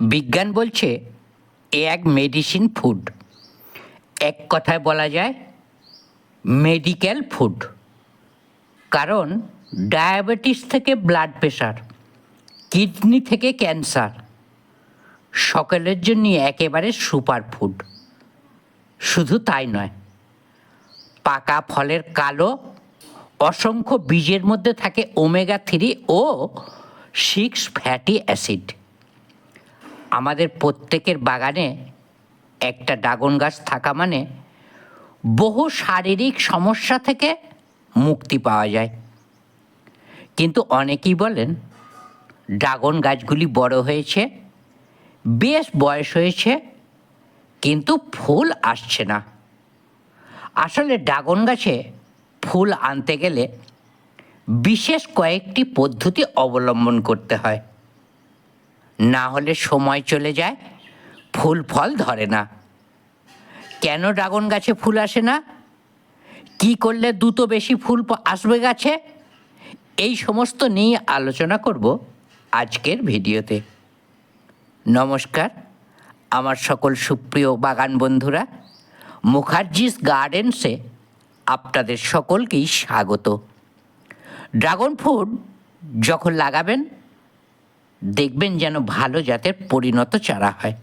বিজ্ঞান বলছে এ এক মেডিসিন ফুড এক কথায় বলা যায় মেডিকেল ফুড কারণ ডায়াবেটিস থেকে ব্লাড প্রেশার কিডনি থেকে ক্যান্সার সকলের জন্য একেবারে সুপার ফুড শুধু তাই নয়, পাকা ফলের কালো, অসংখ্য বীজের মধ্যে থাকে ওমেগা থ্রি ও সিক্স ফ্যাটি অ্যাসিড আমাদের প্রত্যেকের বাগানে একটা ড্রাগন গাছ থাকা মানে বহু শারীরিক সমস্যা থেকে মুক্তি পাওয়া যায়। কিন্তু অনেকেই বলেন, ড্রাগন গাছগুলি বড় হয়েছে, বেশ বয়স হয়েছে, কিন্তু ফুল আসছে না। আসলে ড্রাগন গাছে ফুল আনতে গেলে বিশেষ কয়েকটি পদ্ধতি অবলম্বন করতে হয়। না হলে সময় চলে যায়, ফুল ফল ধরে না। কেন ড্রাগন গাছে ফুল আসে না? কি করলে দ্রুত বেশি ফুল আসবে গাছে? এই সমস্ত নিয়ে আলোচনা করব আজকের ভিডিওতে। নমস্কার, আমার সকল সুপ্রিয় বাগান বন্ধুরা, মুখার্জিস গার্ডেন্সে আপনাদের সকলকেই স্বাগত। ড্রাগন ফ্রুট যখন লাগাবেন দেখবেন যেন ভালো জাতের পরিণত চারা হয়।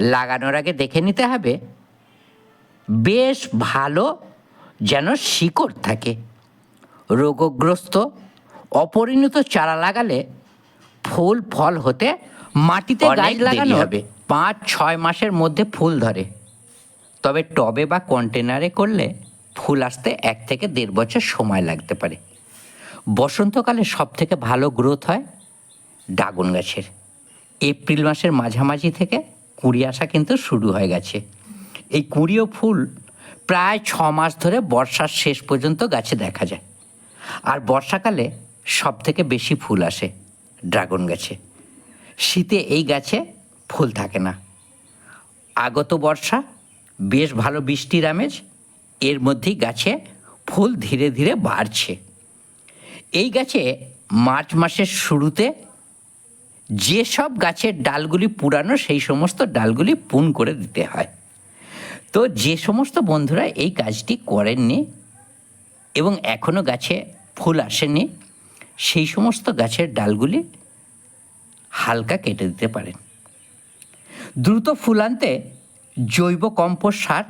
লাগানোর আগে দেখে নিতে হবে বেশ ভালো যেন শিকড় থাকে। রোগগ্রস্ত অপরিণত চারা লাগালে ফুল ফল হতে মাটিতে গাছ লাগানো হবে। হবে। পাঁচ ছয় মাসের মধ্যে ফুল ধরে। তবে টবে বা কন্টেনারে করলে ফুল আসতে এক থেকে দেড় বছর সময় লাগতে পারে। বসন্তকালে সব থেকে ভালো গ্রোথ হয় ড্রাগন গাছের। এপ্রিল মাসের মাঝামাঝি থেকে কুড়ি আসা কিন্তু শুরু হয়ে গেছে। এই কুড়ি ও ফুল প্রায় ছ মাস ধরে বর্ষার শেষ পর্যন্ত গাছে দেখা যায়। আর বর্ষাকালে সব থেকে বেশি ফুল আসে ড্রাগন গাছে। শীতে এই গাছে ফুল থাকে না। আগত বর্ষা, বেশ ভালো বৃষ্টির আমেজ, এর মধ্যেই গাছে ফুল ধীরে ধীরে বাড়ছে। এই গাছে মার্চ মাসের শুরুতে যেসব গাছের ডালগুলি পুরানো, সেই সমস্ত ডালগুলি পুন করে দিতে হয়। তো যে সমস্ত বন্ধুরা এই কাজটি করেননি এবং এখনও গাছে ফুল আসেনি, সেই সমস্ত গাছের ডালগুলি হালকা কেটে দিতে পারেন। দ্রুত ফুল আনতে জৈব কম্পোস্ট সার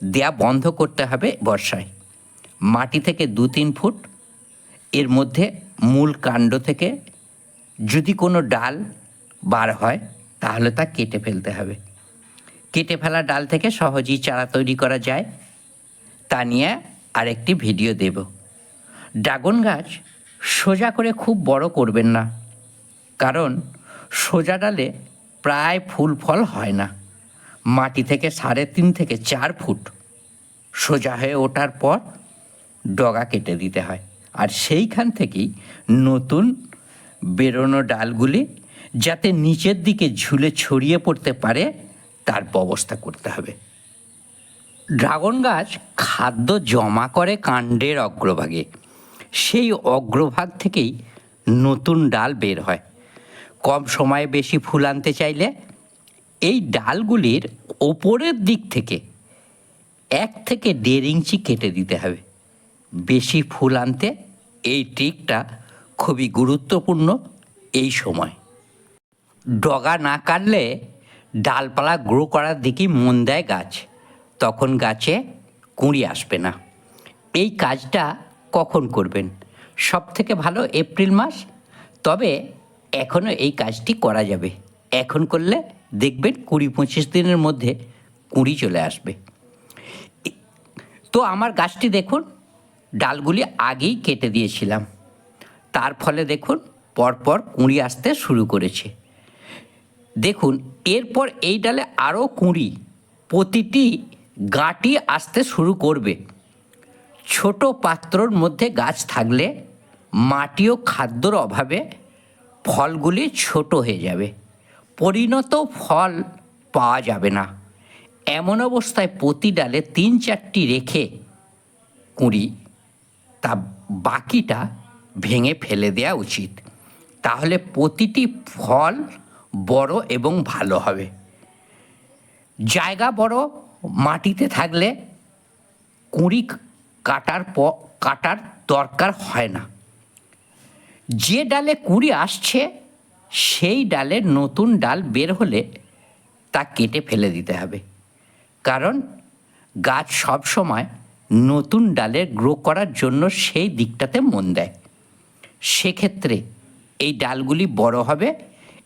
দেয়া বন্ধ করতে হবে বর্ষায়। মাটি থেকে দু তিন ফুট, এর মধ্যে মূল কাণ্ড থেকে যদি কোনো ডাল বার হয়, তাহলে তা কেটে ফেলতে হবে। কেটে ফেলা ডাল থেকে সহজেই চারা তৈরি করা যায়। তা নিয়ে আরেকটি ভিডিও দেব। ড্রাগন গাছ সোজা করে খুব বড় করবেন না, কারণ সোজা ডালে প্রায় ফুল ফল হয় না। মাটি থেকে সাড়ে তিন থেকে চার ফুট সোজা হয়ে ওঠার পর ডগা কেটে দিতে হয়। আর সেইখান থেকেই নতুন বেরোনো ডালগুলি যাতে নিচের দিকে ঝুলে ছড়িয়ে পড়তে পারে, তার ব্যবস্থা করতে হবে। ড্রাগন গাছ খাদ্য জমা করে কাণ্ডের অগ্রভাগে। সেই অগ্রভাগ থেকেই নতুন ডাল বের হয়। কম সময়ে বেশি ফুল আনতে চাইলে এই ডালগুলির ওপরের দিক থেকে এক থেকে দেড় ইঞ্চি কেটে দিতে হবে। বেশি ফুল আনতে এই ট্রিকটা খুবই গুরুত্বপূর্ণ এই সময়। ডগা না কাটলে ডালপালা গ্রো করার দিকেই মন দেয় গাছ। তখন গাছে কুঁড়ি আসবে না। এই কাজটা কখন করবেন? সব থেকে ভালো এপ্রিল মাস? তবে এখনও এই কাজটি করা যাবে। এখন করলে দেখবেন কুড়ি পঁচিশ দিনের মধ্যে কুঁড়ি চলে আসবে। তো আমার গাছটি দেখুন, ডালগুলি আগেই কেটে দিয়েছিলাম। তার ফলে দেখুন পরপর কুঁড়ি আসতে শুরু করেছে। দেখুন, এরপর এই ডালে আরও কুঁড়ি, প্রতিটি গাঁটি আসতে শুরু করবে। ছোট পাত্রর মধ্যে গাছ থাকলে মাটি ও খাদ্যর অভাবে ফলগুলি ছোট হয়ে যাবে। পরিণত ফল পাওয়া যাবে না। এমন অবস্থায় প্রতি ডালে তিন চারটি রেখে কুঁড়ি, তা বাকিটা ভেঙে ফেলে দেওয়া উচিত। তাহলে প্রতিটি ফল বড় এবং ভালো হবে। জায়গা বড়, মাটিতে থাকলে কুঁড়ি কাটার প, কাটার দরকার হয় না। যে ডালে কুঁড়ি আসছে, সেই ডালে নতুন ডাল বের হলে তা কেটে ফেলে দিতে হবে। কারণ গাছ সব সময় নতুন ডালের গ্রো করার জন্য সেই দিকটাতে মন দেয়। সেক্ষেত্রে এই ডালগুলি বড় হবে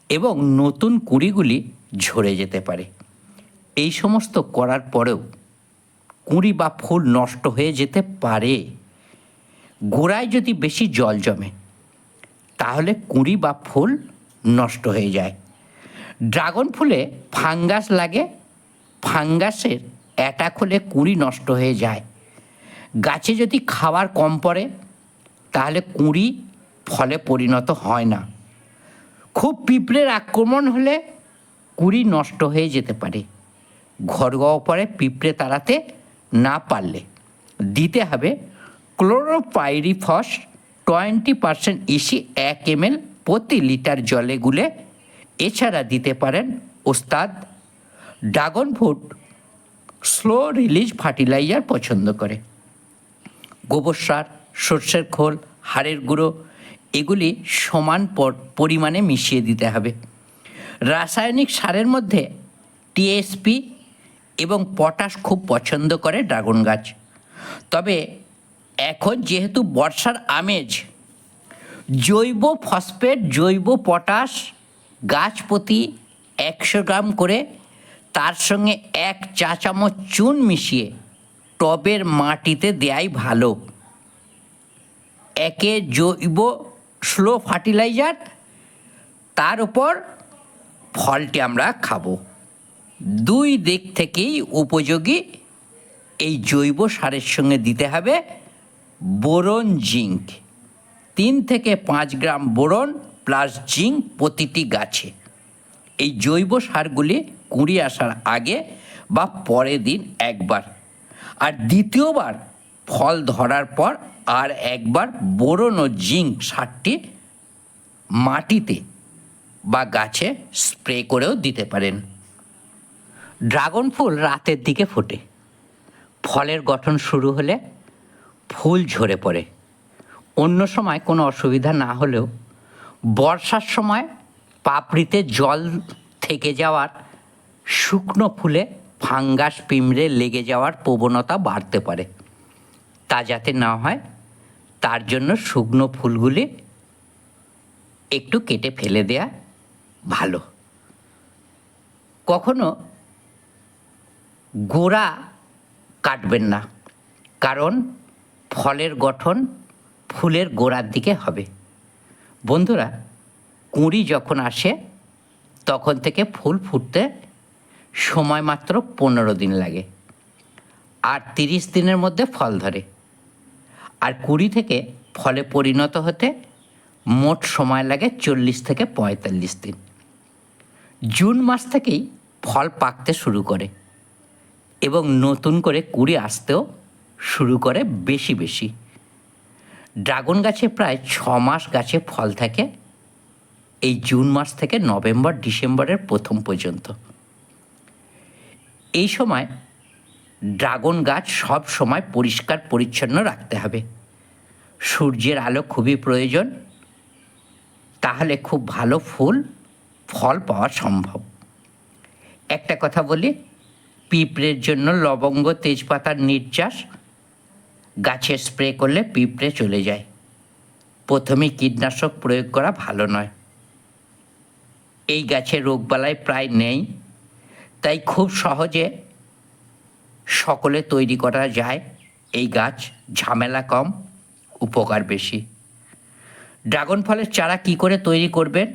এবং নতুন কুঁড়িগুলি ঝরে যেতে পারে। এই সমস্ত করার পরেও কুঁড়ি বা ফুল নষ্ট হয়ে যেতে পারে। গোড়ায় যদি বেশি জল জমে, তাহলে কুঁড়ি বা ফুল নষ্ট হয়ে যায়। ড্রাগন ফুলে ফাঙ্গাস লাগে, ফাঙ্গাসের অ্যাটাক হলে কুঁড়ি নষ্ট হয়ে যায়। গাছে যদি খাবার কম পড়ে, তাহলে কুঁড়ি ফলে পরিণত হয় না। খুব পিঁপড়ের আক্রমণ হলে কুঁড়ি নষ্ট হয়ে যেতে পারে। ঘরোয়া উপায়ে পিঁপড়ে তাড়াতে না পারলে। দিতে হবে ক্লোরোপাইরিফস টোয়েন্টি পার্সেন্ট ইসি এক এম এল প্রতি লিটার জলে গুলে। এছাড়া দিতে পারেন ওস্তাদ dragon fruit slow release fertiliser পছন্দ করে। গোবর সার, সর্ষের খোল, হাড়ের গুঁড়ো এগুলি সমান পর- পরিমাণে মিশিয়ে দিতে হবে। রাসায়নিক সারের মধ্যে টিএসপি এবং পটাশ খুব পছন্দ করে ড্রাগন গাছ। তবে এখন যেহেতু বর্ষার আমেজ, জৈব ফসফেট, জৈব পটাশ গাছ প্রতি একশো গ্রাম করে তার সঙ্গে এক চা চামচ চুন মিশিয়ে টবের মাটিতে দেয়াই ভালো। একে জৈব স্লো ফার্টিলাইজার, তার উপর ফলটি আমরা খাব। দুই দিক থেকেই উপযোগী এই জৈব সারের সঙ্গে দিতে হবে বোরন জিঙ্ক। তিন থেকে পাঁচ গ্রাম বোরন প্লাস জিঙ্ক প্রতিটি গাছে। এই জৈব সারগুলি কুঁড়ি আসার আগে বা পরের দিন একবার। আর দ্বিতীয়বার ফল ধরার পর আর একবার বোরন ও জিঙ্ক সারটি মাটিতে বা গাছে স্প্রে করেও দিতে পারেন। ড্রাগন ফুল রাতের দিকে ফোটে। ফলের গঠন শুরু হলে ফুল ঝরে পড়ে। অন্য সময় কোনো অসুবিধা না হলেও বর্ষার সময় পাপড়িতে জল থেকে যাওয়ার শুকনো ফুলে ফাঙ্গাস পিমড়ে লেগে যাওয়ার প্রবণতা বাড়তে পারে। তা যাতে না হয়, তার জন্য শুকনো ফুলগুলি একটু কেটে ফেলে দেয়া ভালো। কখনো গোড়া কাটবেন না, কারণ ফলের গঠন ফুলের গোড়ার দিকে হবে। বন্ধুরা, কুঁড়ি যখন আসে, তখন থেকে ফুল ফুটতে সময় মাত্র পনেরো দিন লাগে, আর তিরিশ দিনের মধ্যে ফল ধরে। আর কুড়ি থেকে ফলে পরিণত হতে মোট সময় লাগে চল্লিশ থেকে পঁয়তাল্লিশ দিন। জুন মাস থেকেই ফল পাকতে শুরু করে এবং নতুন করে কুড়ি আসতেও শুরু করে বেশি বেশি। ড্রাগন গাছে প্রায় ছ মাস গাছে ফল থাকে এই জুন মাস থেকে নভেম্বর, ডিসেম্বরের প্রথম পর্যন্ত। এই সময় ড্রাগন গাছ সব সময় পরিষ্কার, পরিচ্ছন্ন রাখতে হবে। সূর্যের আলো খুবই প্রয়োজন। তাহলে খুব ভালো ফুল, ফল পাওয়া সম্ভব। একটা কথা বলি, পিঁপড়ের জন্য লবঙ্গ তেজপাতার নির্যাস, গাছে স্প্রে করলে পিঁপড়ে চলে যায়। প্রথমে কীটনাশক প্রয়োগ করা ভালো নয়। এই গাছে রোগবালাই প্রায় নেই, তাই খুব সহজে সকলে তৈরি করা যায়। এই গাছ ঝামেলা কম, উপকার বেশি। ড্রাগন ফলের চারা কি করে তৈরি করবেন?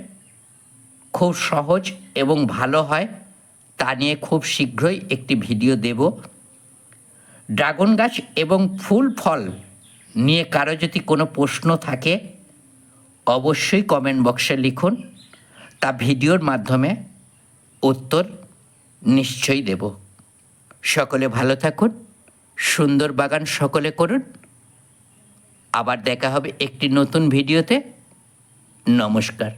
খুব সহজ এবং ভালো হয়, তা নিয়ে খুব শীঘ্রই একটি ভিডিও দেব। ড্রাগন গাছ এবং ফুল ফল নিয়ে কারও যদি কোনো প্রশ্ন থাকে, অবশ্যই কমেন্ট বক্সে লিখুন। তা ভিডিওর মাধ্যমে উত্তর নিশ্চয়ই দেব। সকলে ভালো থাকুন সুন্দর বাগান সকলে করুন। আবার দেখা হবে একটি নতুন ভিডিওতে। নমস্কার।